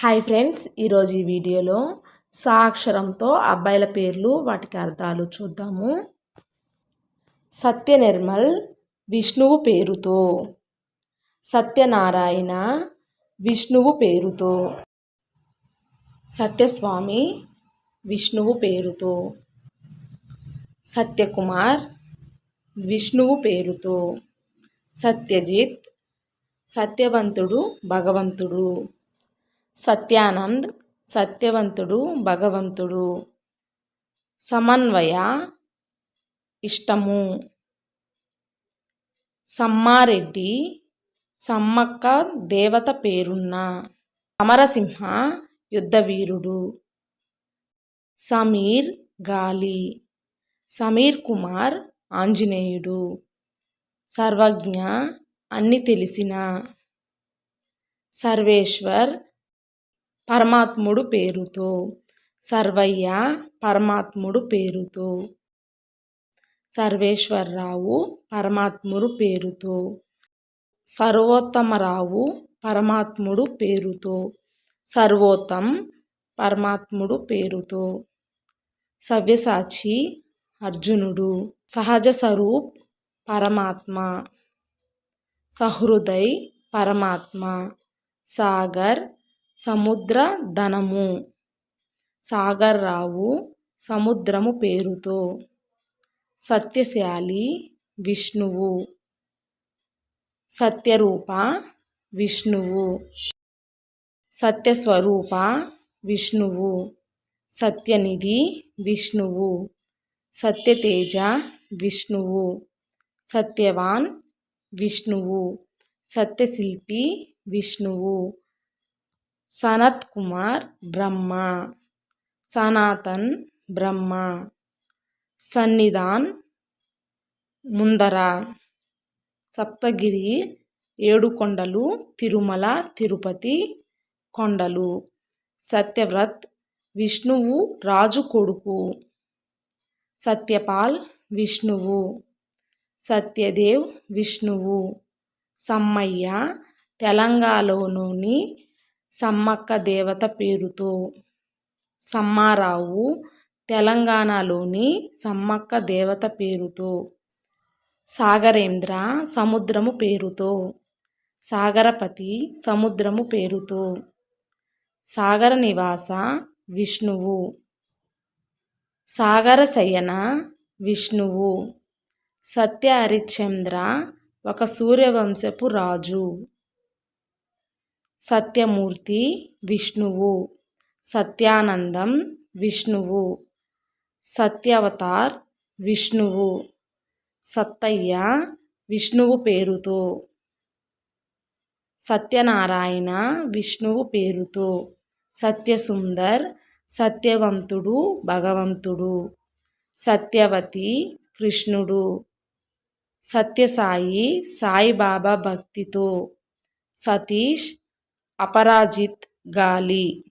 Hi friends ఈరోజు ఈ వీడియోలో సాక్షరంతో అబ్బాయిల పేర్లు వాటికి అర్థాలు చూద్దాము. సత్య నిర్మల్ విష్ణువు పేరుతో. సత్యనారాయణ విష్ణువు పేరుతో. సత్యస్వామి విష్ణువు పేరుతో. సత్యకుమార్ విష్ణువు పేరుతో. సత్యజిత్ సత్యవంతుడు భగవంతుడు. సత్యానంద్ సత్యవంతుడు భగవంతుడు. సమన్వయ ఇష్టము. సమ్మారెడ్డి సమ్మక్క దేవత పేరున్న సమరసింహ యుద్ధవీరుడు. సమీర్ గాలి సమీర్ కుమార్ ఆంజనేయుడు. సర్వజ్ఞ అన్ని తెలిసిన. సర్వేశ్వర్ పరమాత్ముడు పేరుతో. సర్వయ్య పరమాత్ముడు పేరుతో. సర్వేశ్వరరావు పరమాత్ముడు పేరుతో. సర్వోత్తమరావు పరమాత్ముడు పేరుతో. సర్వోత్తం పరమాత్ముడు పేరుతో. సవ్యసాచి అర్జునుడు. సహజ స్వరూప్ పరమాత్మ. సహృదయ్ పరమాత్మ. సాగర్ సముద్ర ధనము. సాగర్ రావు సముద్రము పేరుతో. సత్యశాలి విష్ణువు. సత్యరూప విష్ణువు. సత్యస్వరూప విష్ణువు. సత్యనిధి విష్ణువు. సత్యతేజ విష్ణువు. సత్యవాన్ విష్ణువు. సత్యశిల్పి విష్ణువు. సనత్ కుమార్ బ్రహ్మ సనాతన్ బ్రహ్మ సన్నిధాన్ ముందర సప్తగిరి ఏడుకొండలు తిరుమల తిరుపతి కొండలు సత్యవ్రత్ విష్ణువు రాజు కొడుకు సత్యపాల్ విష్ణువు సత్యదేవ్ విష్ణువు సమ్మయ్య తెలంగాణలోని సమ్మక్క దేవత పేరుతో. సమ్మారావు తెలంగాణలోని సమ్మక్క దేవత పేరుతో. సాగరేంద్ర సముద్రము పేరుతో. సాగరపతి సముద్రము పేరుతో. సాగర నివాస విష్ణువు. సాగర శయన విష్ణువు. సత్య హరిశ్చంద్ర ఒక సూర్యవంశపు రాజు. సత్యమూర్తి విష్ణువు సత్యానందం విష్ణువు సత్యవతార్ విష్ణువు సత్తయ్య విష్ణువు పేరుతో సత్యనారాయణ విష్ణువు పేరుతో సత్యసుందర్ సత్యవంతుడు భగవంతుడు సత్యవతి కృష్ణుడు సత్యసాయి సాయిబాబా భక్తితో సతీష్ అపరాజిత్ గాలి.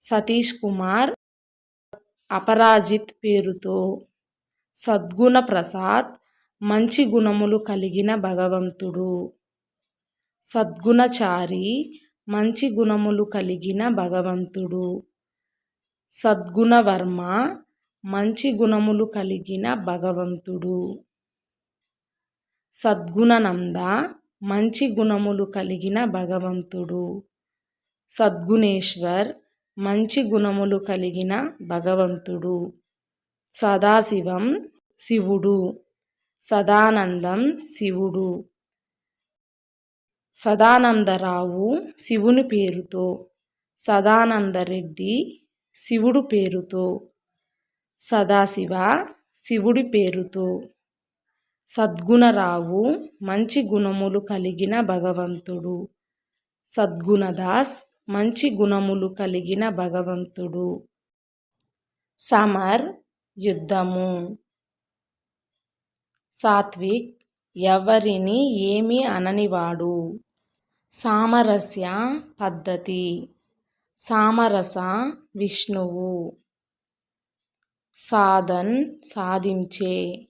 సతీష్ కుమార్ అపరాజిత్ పేరుతో. సద్గుణ ప్రసాద్ మంచి గుణములు కలిగిన భగవంతుడు. సద్గుణచారి మంచి గుణములు కలిగిన భగవంతుడు. సద్గుణవర్మ మంచి గుణములు కలిగిన భగవంతుడు. సద్గుణనంద మంచి గుణములు కలిగిన భగవంతుడు. సద్గుణేశ్వర్ మంచి గుణములు కలిగిన భగవంతుడు. సదాశివం శివుడు. సదానందం శివుడు. సదానందరావు శివుని పేరుతో. సదానందరెడ్డి శివుడు పేరుతో. సదాశివ శివుడి పేరుతో. సద్గుణరావు మంచి గుణములు కలిగిన భగవంతుడు. సద్గుణదాస్ మంచి గుణములు కలిగిన భగవంతుడు. సమర్ యుద్ధము. సాత్విక్ ఎవరిని ఏమి అననివాడు. సామరస్య పద్ధతి. సామరస విష్ణువు. సాధన్ సాధించే.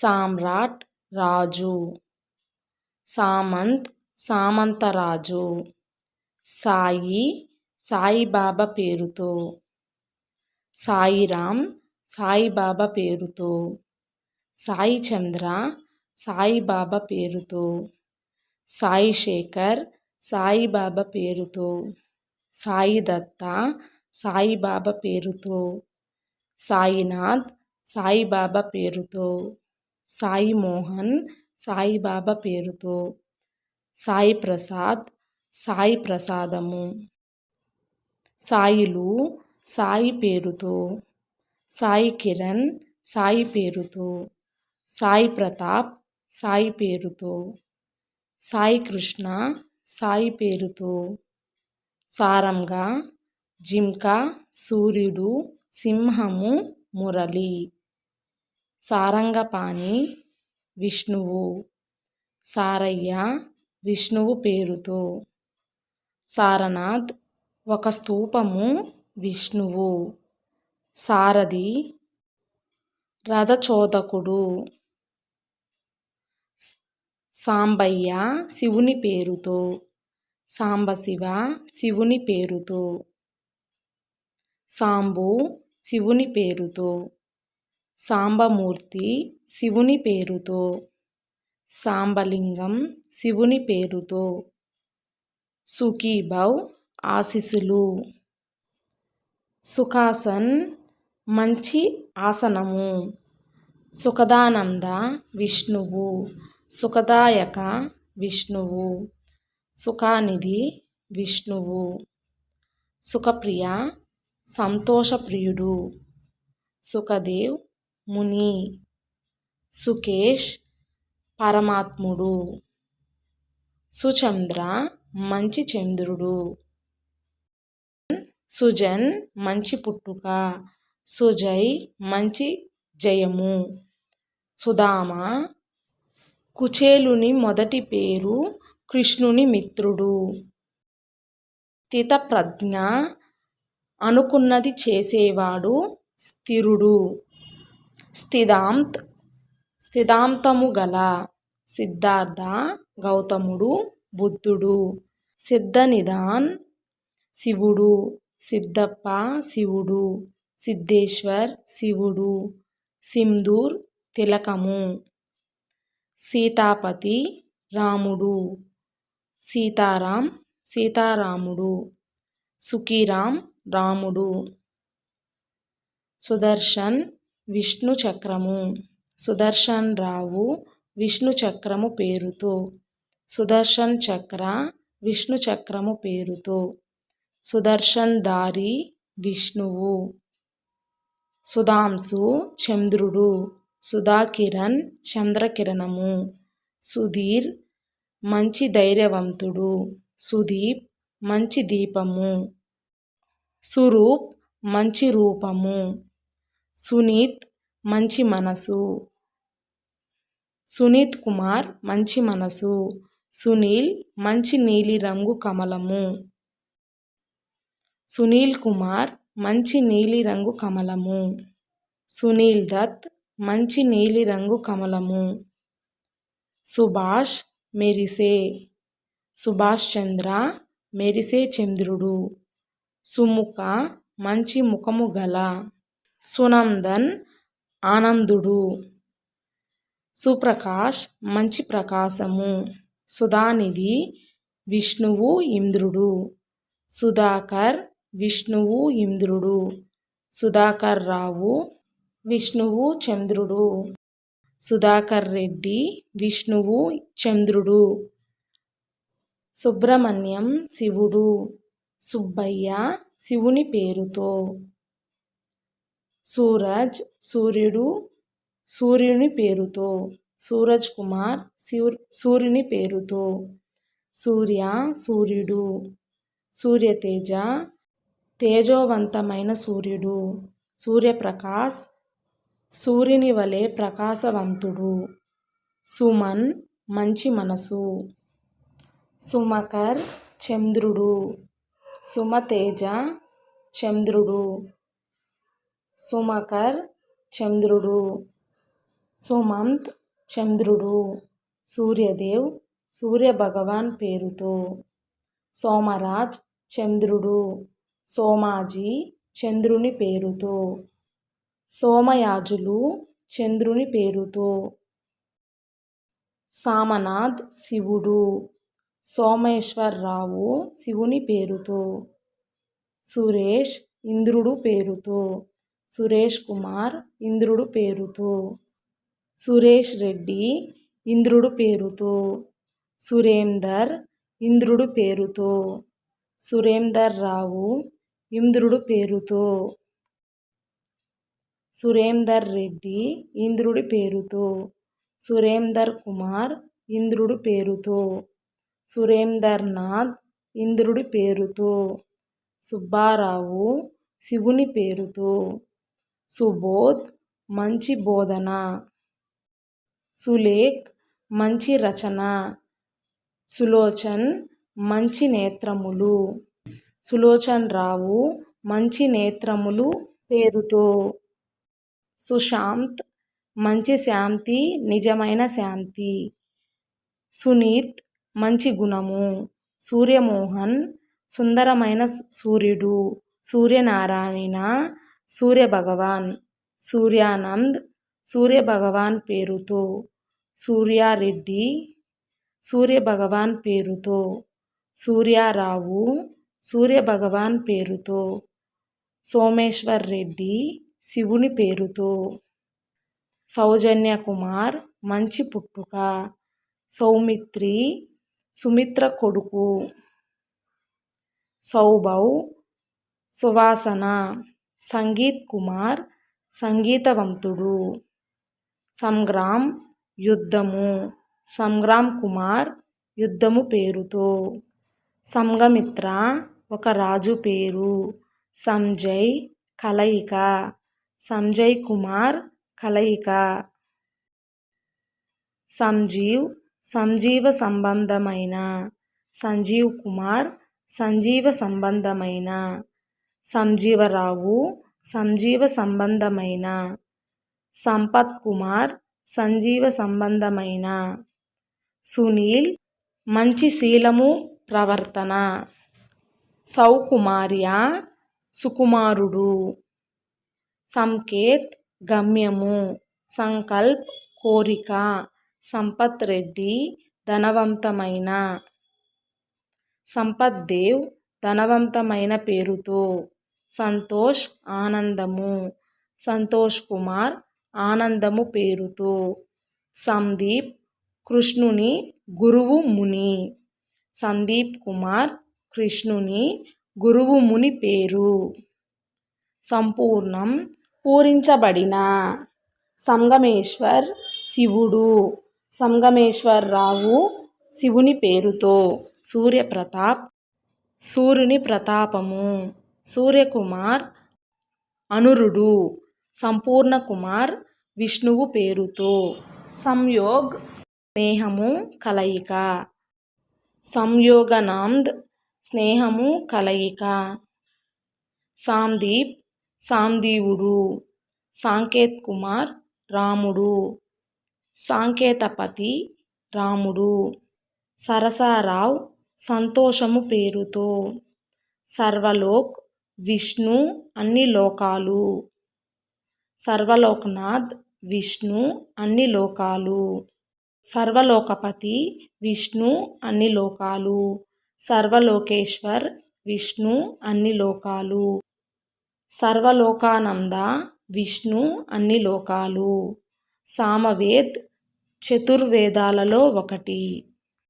సామ్రాట్ రాజు. సామంత్ సామంతరాజు. సాయి సాయిబాబా పేరుతో. సాయిరామ్ సాయిబాబా పేరుతో. సాయి చంద్ర సాయిబాబా పేరుతో. సాయి శేఖర్ సాయిబాబా పేరుతో. సాయి దత్త సాయిబాబా పేరుతో. సాయినాథ్ సాయిబాబా పేరుతో. సాయి మోహన్ సాయిబాబా పేరుతో. సాయి ప్రసాద్ సాయి ప్రసాదము. సాయిలు సాయి పేరుతో. సాయి కిరణ్ సాయి పేరుతో. సాయి ప్రతాప్ సాయి పేరుతో. సాయి కృష్ణ సాయి పేరుతో. సారంగా జింక సూర్యుడు సింహము మురళి. సారంగపాణి విష్ణువు. సారయ్య విష్ణువు పేరుతో. సారనాథ్ ఒక స్తూపము విష్ణువు. సారథి రథచోదకుడు. సాంబయ్య శివుని పేరుతో. సాంబశివ శివుని పేరుతో. సాంబు శివుని పేరుతో. సాంబమూర్తి శివుని పేరుతో. సాంబలింగం శివుని పేరుతో. సుఖీభవ్ ఆశీస్సులు సుఖాసన్ మంచి ఆసనము. సుఖదానంద విష్ణువు. సుఖదాయక విష్ణువు. సుఖానిధి విష్ణువు. సుఖప్రియ సంతోషప్రియుడు. సుఖదేవ్ ముని సుకేష్ పరమాత్ముడు. సుచంద్ర మంచి చంద్రుడు. సుజన్ మంచి పుట్టుక. సుజయ్ మంచి జయము. సుధామ కుచేలుని మొదటి పేరు కృష్ణుని మిత్రుడు. తితప్రజ్ఞ అనుకున్నది చేసేవాడు స్థిరుడు. స్థిదాంత్ స్థిదాంతము గల సిద్ధార్థ గౌతముడు బుద్ధుడు సిద్ధనిధాన్ శివుడు సిద్ధప్ప శివుడు సిద్ధేశ్వర్ శివుడు సింధూర్ తిలకము సీతాపతి రాముడు సీతారాం సీతారాముడు సుఖీరాం రాముడు సుదర్శన్ విష్ణు చక్రము. సుదర్శన్ రావు విష్ణు చక్రము పేరుతో. సుదర్శన్ చక్ర విష్ణు చక్రము పేరుతో. సుదర్శన్ దారి విష్ణువు. సుధాంసు చంద్రుడు. సుధాకిరణ్ చంద్రకిరణము. సుధీర్ మంచి ధైర్యవంతుడు. సుదీప్ మంచి దీపము. సురూప్ మంచి రూపము. సునీత్ మంచి మనసు. సునీత్ కుమార్ మంచి మనసు. సునీల్ మంచి నీలిరంగు కమలము. సునీల్ కుమార్ మంచి నీలిరంగు కమలము. సునీల్ దత్ మంచి నీలిరంగు కమలము. సుభాష్ మెరిసే. సుభాష్ చంద్ర మెరిసే చంద్రుడు. సుముఖ మంచి ముఖము గల. సునందన్ ఆనందుడు. సుప్రకాష్ మంచి ప్రకాశము. సుధానిధి విష్ణువు ఇంద్రుడు. సుధాకర్ విష్ణువు ఇంద్రుడు. సుధాకర్ రావు విష్ణువు చంద్రుడు. సుధాకర్ రెడ్డి విష్ణువు చంద్రుడు. సుబ్రహ్మణ్యం శివుడు. సుబ్బయ్య శివుని పేరుతో. సూరజ్ సూర్యుడు సూర్యుని పేరుతో సూరజ్ కుమార్ సూర్యుని పేరుతో సూర్య సూర్యుడు సూర్యతేజ తేజోవంతమైన సూర్యుడు సూర్యప్రకాశ్ సూర్యుని వలె ప్రకాశవంతుడు సుమన్ మంచి మనసు సుమకర్ చంద్రుడు సుమతేజ చంద్రుడు సుమకర్ చంద్రుడు సుమంత్ చంద్రుడు సూర్యదేవ్ సూర్యభగవాన్ పేరుతో. సోమరాజ్ చంద్రుడు సోమాజీ చంద్రుని పేరుతో. సోమయాజులు చంద్రుని పేరుతో. సామనాథ్ శివుడు సోమేశ్వరరావు శివుని పేరుతో. సురేష్ ఇంద్రుడు పేరుతో. సురేష్ కుమార్ ఇంద్రుడు పేరుతో. సురేష్ రెడ్డి ఇంద్రుడు పేరుతో. సురేందర్ ఇంద్రుడు పేరుతో. సురేందర్ రావు ఇంద్రుడు పేరుతో. సురేందర్ రెడ్డి ఇంద్రుడి పేరుతో. సురేందర్ కుమార్ ఇంద్రుడు పేరుతో. సురేందర్ నాథ్ ఇంద్రుడి పేరుతో. సుబ్బారావు శివుని పేరుతో. సుబోధ్ మంచి బోధన. సులేఖ్ మంచి రచన. సులోచన్ మంచి నేత్రములు. సులోచన్ రావు మంచి నేత్రములు పేరుతో. సుశాంత్ మంచి శాంతి నిజమైన శాంతి. సునీత్ మంచి గుణము. సూర్యమోహన్ సుందరమైన సూర్యుడు. సూర్యనారాయణ సూర్యభగవాన్ సూర్యానంద్ సూర్యభగవాన్ పేరుతో సూర్యారెడ్డి సూర్యభగవాన్ పేరుతో సూర్యారావు సూర్యభగవాన్ పేరుతో సోమేశ్వర్ రెడ్డి శివుని పేరుతో. సౌజన్య కుమార్ మంచి పుట్టుక. సౌమిత్రి సుమిత్ర కొడుకు. సౌభవ్ సువాసన. సంగీత్ కుమార్ సంగీతవంతుడు. సంగ్రామ్ యుద్ధము. సంగ్రామ్ కుమార్ యుద్ధము పేరుతో. సంఘమిత్ర ఒక రాజు పేరు. సంజయ్ కలయిక. సంజయ్ కుమార్ కలయిక. సంజీవ్ సంజీవ సంబంధమైన. సంజీవ్ కుమార్ సంజీవ సంబంధమైన. సంజీవరావు సంజీవ సంబంధమైన సంపత్ కుమార్ సంజీవ సంబంధమైన సునీల్ మంచి శీలము ప్రవర్తన. సౌకుమార్య సుకుమారుడు. సంకేత్ గమ్యము. సంకల్ప్ కోరిక. సంపత్ రెడ్డి ధనవంతమైన. సంపత్ దేవ్ ధనవంతమైన పేరుతో. సంతోష్ ఆనందము. సంతోష్ కుమార్ ఆనందము పేరుతో. సందీప్ కృష్ణుని గురువు ముని. సందీప్ కుమార్ కృష్ణుని గురువు ముని పేరు. సంపూర్ణం పూరించబడిన సంగమేశ్వర్ శివుడు. సంగమేశ్వరరావు శివుని పేరుతో. సూర్యప్రతాప్ సూర్యుని ప్రతాపము. సూర్యకుమార్ అనురుడు సంపూర్ణ కుమార్ విష్ణువు పేరుతో. సంయోగ్ స్నేహము కలయిక. సంయోగనాంద్ స్నేహము కలయిక. సాందీప్ సాందీవుడు. సాంకేత్ కుమార్ రాముడు. సాంకేతపతి రాముడు. సరసారావు సంతోషము పేరుతో. సర్వలోక్ విష్ణు అన్ని లోకాలు. సర్వలోకనాథ్ విష్ణు అన్ని లోకాలు. సర్వలోకపతి విష్ణు అన్ని లోకాలు. సర్వలోకేశ్వర్ విష్ణు అన్ని లోకాలు. సర్వలోకానంద విష్ణు అన్ని లోకాలు. సామవేద్ చతుర్వేదాలలో ఒకటి.